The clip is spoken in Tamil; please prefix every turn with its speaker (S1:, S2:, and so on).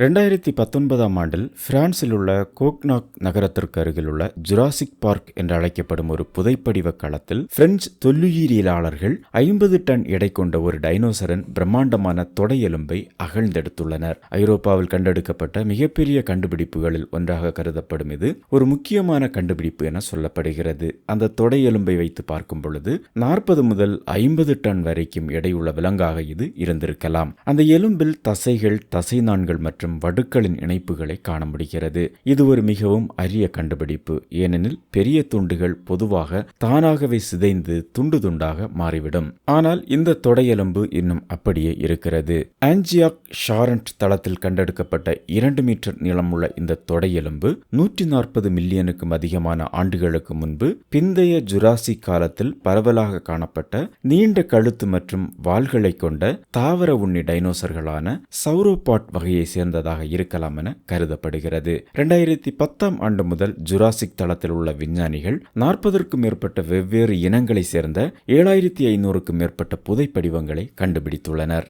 S1: ரெண்டாயிரத்தி பத்தொன்பதாம் ஆண்டில் பிரான்சில் உள்ள கோக்னாக் நகரத்திற்கு அருகிலுள்ள ஜுராசிக் பார்க் என்று அழைக்கப்படும் ஒரு புதைப்படிவ களத்தில் பிரெஞ்சு தொல்லுயிரியலாளர்கள் ஐம்பது டன் எடை கொண்ட ஒரு டைனோசரன் பிரம்மாண்டமான தொடையெலும்பை அகழ்ந்தெடுத்துள்ளனர். ஐரோப்பாவில் கண்டெடுக்கப்பட்ட மிகப்பெரிய கண்டுபிடிப்புகளில் ஒன்றாக கருதப்படும் இது ஒரு முக்கியமான கண்டுபிடிப்பு என சொல்லப்படுகிறது. அந்த தொடையெலும்பை வைத்து பார்க்கும் பொழுது நாற்பது முதல் ஐம்பது டன் வரைக்கும் எடையுள்ள விலங்காக இது இருந்திருக்கலாம். அந்த எலும்பில் தசைகள் தசைநான்கள் மற்றும் வடுக்களின் இணைப்புகளை காண முடிகிறது இது ஒரு மிகவும் அரிய கண்டுபிடிப்பு. ஏனெனில் பெரிய துண்டுகள் பொதுவாக தானாகவே சிதைந்து துண்டு துண்டாக மாறிவிடும். ஆனால் இந்த தொடையெலும்பு இன்னும் அப்படியே இருக்கிறது. ஆன்ஜியாக் ஷாரண்ட் தளத்தில் கண்டெடுக்கப்பட்ட இரண்டு மீட்டர் நீளமுள்ள இந்த தொடையெலும்பு நூற்றி நாற்பது மில்லியனுக்கும் அதிகமான ஆண்டுகளுக்கு முன்பு பிந்தைய ஜுராசி காலத்தில் பரவலாக காணப்பட்ட நீண்ட கழுத்து மற்றும் வாள்களை கொண்ட தாவர உண்ணி டைனோசர்களான சௌரோபாட் வகையை சேர்ந்ததாக இருக்கலாம் என கருதப்படுகிறது. இரண்டாயிரத்தி பத்தாம் ஆண்டு முதல் ஜுராசிக் தளத்தில் உள்ள விஞ்ஞானிகள் நாற்பதற்கும் மேற்பட்ட வெவ்வேறு இனங்களை சேர்ந்த ஏழாயிரத்தி ஐநூறுக்கும் மேற்பட்ட புதைப்படிவங்களை கண்டுபிடித்துள்ளனர்.